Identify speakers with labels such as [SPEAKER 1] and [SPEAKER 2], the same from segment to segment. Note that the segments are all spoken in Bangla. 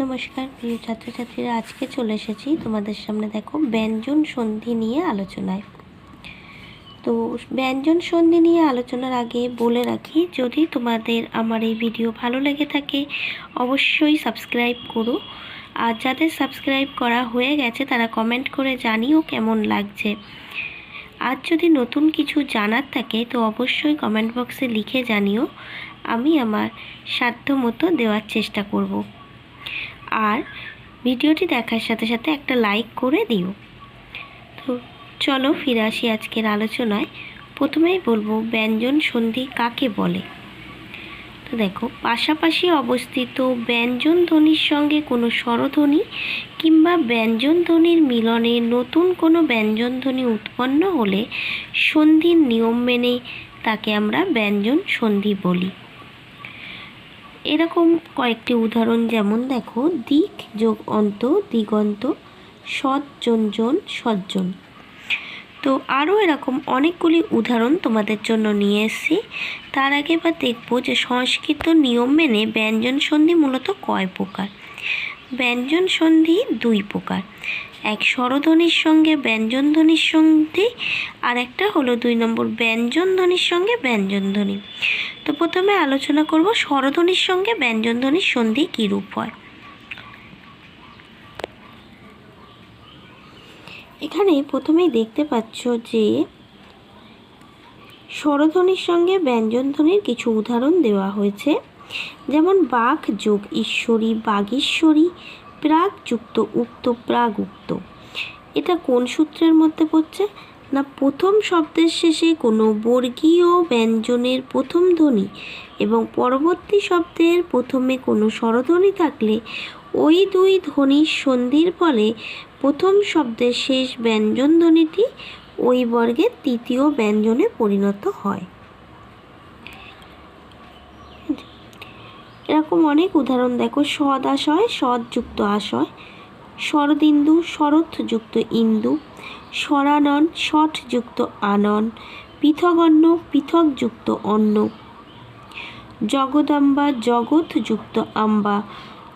[SPEAKER 1] নমস্কার, প্রিয় ছাত্রছাত্রীরা, আজকে চলে এসেছি তোমাদের সামনে, দেখো, ব্যঞ্জন সন্ধি নিয়ে আলোচনায়। তো ব্যঞ্জন সন্ধি নিয়ে আলোচনার আগে বলে রাখি, যদি তোমাদের আমার এই ভিডিও ভালো লেগে থাকে, অবশ্যই সাবস্ক্রাইব করো। আর যাদের সাবস্ক্রাইব করা হয়ে গেছে, তারা কমেন্ট করে জানিও কেমন লাগছে। আর যদি নতুন কিছু জানার থাকে, তো অবশ্যই কমেন্ট বক্সে লিখে জানিও। আমি আমার সাধ্য মতো দেওয়ার চেষ্টা করব। আর ভিডিওটি দেখার সাথে সাথে একটা লাইক করে দিও। তো চলো ফিরে আসি আজকের আলোচনায়। প্রথমেই বলব, ব্যঞ্জন সন্ধি কাকে বলে? তো দেখো, পাশাপাশি অবস্থিত ব্যঞ্জন ধ্বনির সঙ্গে কোনো স্বরধ্বনি কিংবা ব্যঞ্জন ধ্বনির মিলনে নতুন কোনো ব্যঞ্জন ধ্বনি উৎপন্ন হলে সন্ধির নিয়ম মেনে তাকে আমরা ব্যঞ্জন সন্ধি বলি। এরকম কয়েকটি উদাহরণ যেমন, দেখো, দিক, যোগ, অন্ত, দিগন্ত সজ্জনজন সজ্জন। তো আরও এরকম অনেকগুলি উদাহরণ তোমাদের জন্য নিয়ে এসেছি। তার আগে বা দেখব যে সংস্কৃত নিয়ম মেনে ব্যঞ্জন সন্ধি মূলত কয় প্রকার? ব্যঞ্জন সন্ধি দুই প্রকার। এক স্বরধ্বনির সঙ্গে ব্যঞ্জন ধ্বনির সন্ধি, আর একটা হলো দুই নম্বর ব্যঞ্জন ধ্বনির সঙ্গে ব্যঞ্জন ধ্বনি। তো প্রথমে আলোচনা করব স্বরধ্বনির সঙ্গে ব্যঞ্জন ধ্বনির সন্ধি কী রূপ হয়। এখানে প্রথমেই দেখতে পাচ্ছ যে স্বরধ্বনির সঙ্গে ব্যঞ্জনধ্বনির কিছু উদাহরণ দেওয়া হয়েছে। যেমন বাঘ যোগ ঈশ্বরী, বাগীশ্বরী প্রাগ যুক্ত উক্ত প্রাগ উক্ত এটা কোন সূত্রের মধ্যে পড়ছে? না প্রথম শব্দের শেষে কোনো বর্গীয় ব্যঞ্জনের প্রথম ধ্বনি এবং পরবর্তী শব্দের প্রথমে কোনো স্বরধ্বনি থাকলে ওই দুই ধ্বনির সন্ধির ফলে প্রথম শব্দের শেষ ব্যঞ্জন ধ্বনিটি ওই বর্গের তৃতীয় ব্যঞ্জনে পরিণত হয়। এরকম অনেক উদাহরণ দেখো সদ আশয় সদযুক্ত আশয়। শরদিন্দু, শরৎযুক্ত ইন্দু স্বরানন যুক্ত আনন পৃথগন্ন পৃথকযুক্ত অন্ন জগদাম্বা, জগৎযুক্ত আম্বা,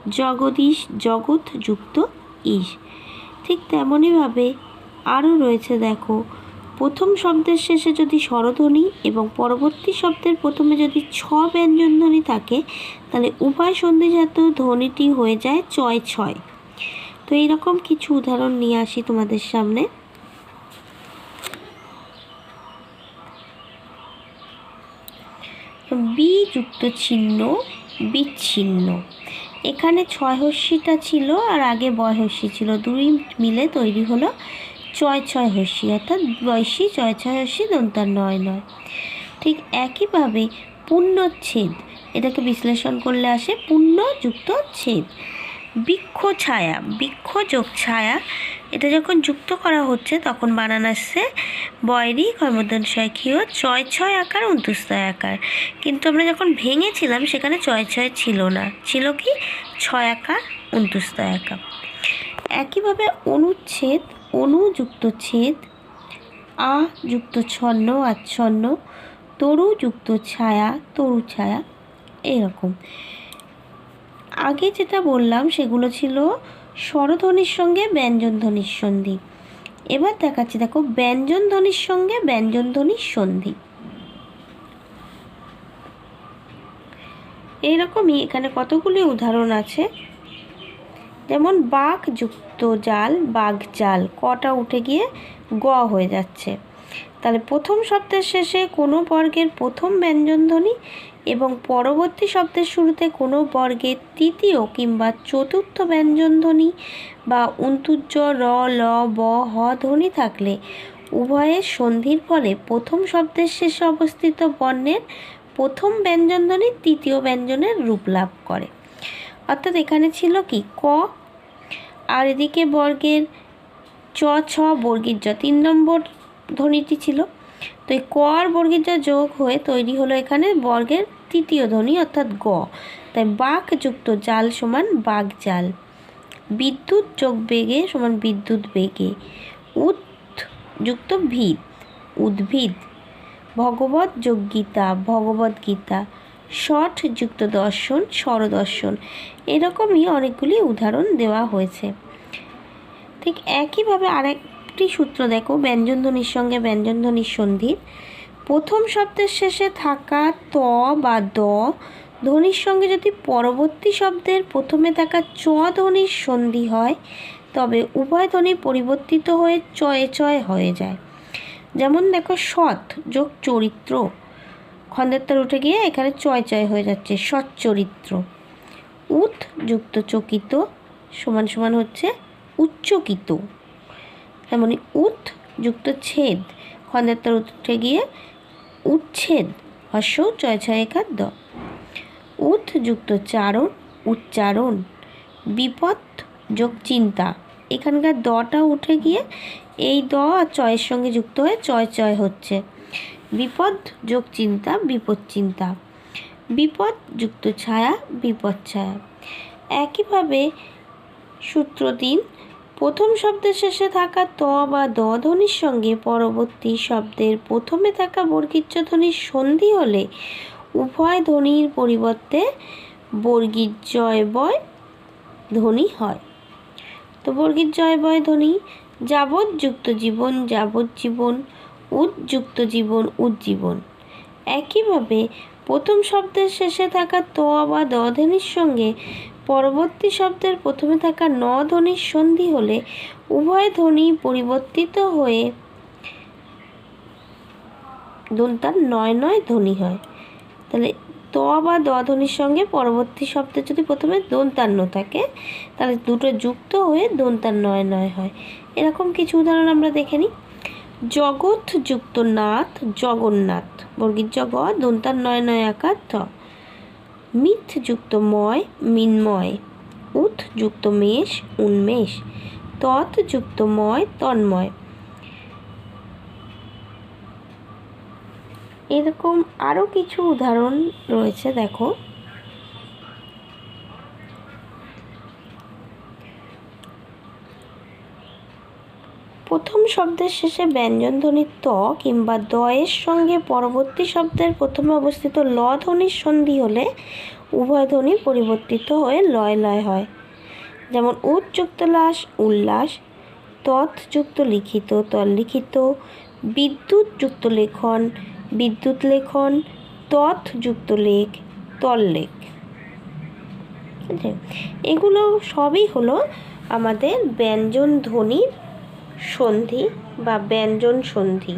[SPEAKER 1] জগদীশ, জগৎযুক্ত ইস ঠিক তেমনইভাবে আরও রয়েছে, দেখো, প্রথম শব্দের শেষে যদি স্বরধ্বনি এবং পরবর্তী শব্দের প্রথমে যদি ছ ব্যঞ্জন ধ্বনি থাকে, তাহলে উভয় সন্ধিজাত ধ্বনিটি হয়ে যায় ছয় ছয়। তো এইরকম কিছু উদাহরণ নিয়ে আসি তোমাদের সামনে। বি যুক্ত চিহ্ন, বিচ্ছিন্ন। এখানে ছয় ছিল আর আগে বয় ছিল। দুই মিলে তৈরি হলো ছয় ছয় হস্যি অর্থাৎ বয়সী ছয় ছয় হস্যি দন্তার নয় নয়। ঠিক একইভাবে পূর্ণচ্ছেদ এটাকে বিশ্লেষণ করলে আসে পূর্ণযুক্ত ছেদ। বৃক্ষ ছায়া, বৃক্ষ যোগ ছায়া। এটা যখন যুক্ত করা হচ্ছে, তখন বানান আসছে বয়রি কর্মদনশয় ক্ষীয়, ছয় ছয় আকার অন্তুস্তয় আকার। কিন্তু আমরা যখন ভেঙেছিলাম, সেখানে ছয় ছয় ছিল না। ছিল কি? ছয় আকার অন্তুস্তয় আকার। একইভাবে অনুচ্ছেদ, অনুযুক্ত ছেদ, আ যুক্ত ছন্ন, আচ্ছন্ন, তরু যুক্ত ছায়া, তরু ছায়া, এরকম। আগে যেটা বললাম সেগুলো ছিল স্বরধ্বনির সঙ্গে ব্যঞ্জন ধ্বনির সন্ধি। এবার দেখাচ্ছি, দেখো ব্যঞ্জন ধ্বনির সঙ্গে ব্যঞ্জন ধ্বনির সন্ধি। এইরকমই এখানে কতগুলি উদাহরণ আছে। যেমন বাঘ যুক্ত জাল বাঘ জাল কটা উঠে গিয়ে গ হয়ে যাচ্ছে। তাহলে প্রথম শব্দের শেষে কোনো বর্গের প্রথম ব্যঞ্জনধ্বনি এবং পরবর্তী শব্দের শুরুতে কোনো বর্গের তৃতীয় কিংবা চতুর্থ ব্যঞ্জনধ্বনি বা উন্তুজ্জ র, ল, ব, হ ধ্বনি থাকলে উভয়ের সন্ধির ফলে প্রথম শব্দের শেষে অবস্থিত বর্ণের প্রথম ব্যঞ্জনধ্বনি তৃতীয় ব্যঞ্জনের রূপ লাভ করে। অর্থাৎ এখানে ছিল কি? ক, আর এদিকে বর্গের চ, ছ বর্গীর জ তিন নম্বর ধ্বনিটি ছিল। তো এই ক আর বর্গের যা যোগ হয়ে তৈরি হলো এখানে বর্গের তৃতীয় ধ্বনি অর্থাৎ গ। তাই বাক যুক্ত জাল সমান বাঘ জাল। বিদ্যুৎ যোগ বেগে সমান বিদ্যুৎ বেগে। উৎ যুক্ত ভিত। উদ্ভিদ। ভগবত যোগ গীতা, ভগবত গীতা। ষট যুক্ত দর্শন, স্বরদর্শন। এরকমই অনেকগুলি উদাহরণ দেওয়া হয়েছে। ঠিক একইভাবে আরেকটি সূত্র দেখো ব্যঞ্জনধ্বনির সঙ্গে ব্যঞ্জনধ্বনির সন্ধির প্রথম শব্দের শেষে থাকা ত বা দ। ধ্বনির সঙ্গে যদি পরবর্তী শব্দের প্রথমে থাকা চ ধ্বনির সন্ধি হয়, তবে উভয় ধ্বনি পরিবর্তিত হয়ে চয়ে চয় হয়ে যায়। যেমন দেখো, সৎ যোগ চরিত্র। খন্দের তার উঠে গিয়ে এখানে চয় চয় হয়ে যাচ্ছে, সৎ চরিত্র। উৎ যুক্ত চকিত সমান সমান হচ্ছে উচ্চকিত। তেমনি উৎ যুক্ত ছেদ। খন্দের তার উঠে গিয়ে উচ্ছেদ চয় ছয় একার দ। উৎ যুক্ত চারণ, উচ্চারণ। বিপদ যোগ চিন্তা। এখানকার দটা উঠে গিয়ে এই দ আর চয়ের সঙ্গে যুক্ত হয়ে চয় চয় হচ্ছে। বিপদ যোগ চিন্তা, বিপদ চিন্তা। বিপদ যুক্ত ছায়া, বিপদ ছায়া। একইভাবে সূত্র তিন প্রথম শব্দের শেষে থাকা ত বা দ ধ্বনির সঙ্গে পরবর্তী শব্দের প্রথমে থাকা বর্গীর্য ধ্বনির সন্ধি হলে উভয় ধ্বনির পরিবর্তে বর্গীর জয় বয় ধ্বনি হয়। তো বর্গীর জয় বয় ধ্বনি, যাবৎ যুক্ত জীবন, যাবৎ জীবন উজ্যুক্ত জীবন উজ্জীবন একইভাবে প্রথম শব্দের শেষে থাকা ত বা দ ধ্বনির সঙ্গে পরবর্তী শব্দের প্রথমে থাকা ন ধ্বনির সন্ধি হলে উভয় ধ্বনি পরিবর্তিত হয়ে দন্তার নয় নয় ধ্বনি হয়। তাহলে ত বা দ ধ্বনির সঙ্গে পরবর্তী শব্দের যদি প্রথমে দন্তান্ন থাকে, তাহলে দুটো যুক্ত হয়ে দন্তার নয় নয় হয়। এরকম কিছু উদাহরণ আমরা দেখে নিই। জগৎ যুক্ত নাথ, জগন্নাথ। বর্গীর জগ দন্তার নয় নয় আকার থ মিথ যুক্ত ময় মিনময়। উথ যুক্ত মেষ উন্মেষ। তৎ যুক্ত ময় তন্ময়। এরকম আরও কিছু উদাহরণ রয়েছে, দেখো। প্রথম শব্দের শেষে ব্যঞ্জনধ্বনির ত কিংবা দ এর সঙ্গে পরবর্তী শব্দের প্রথমে অবস্থিত ল ধ্বনির সন্ধি হলে উভয় ধ্বনি পরিবর্তিত হয়ে লয় লয় হয় যেমন উৎযুক্ত লাস উল্লাস, তৎযুক্ত লিখিত, তল্লিখিত বিদ্যুৎ যুক্ত লেখন, বিদ্যুৎ লেখন, তৎযুক্ত লেখ, তল্লেখ? এগুলো সবই হলো আমাদের ব্যঞ্জন ধ্বনির সন্ধি বা ব্যঞ্জন সন্ধি।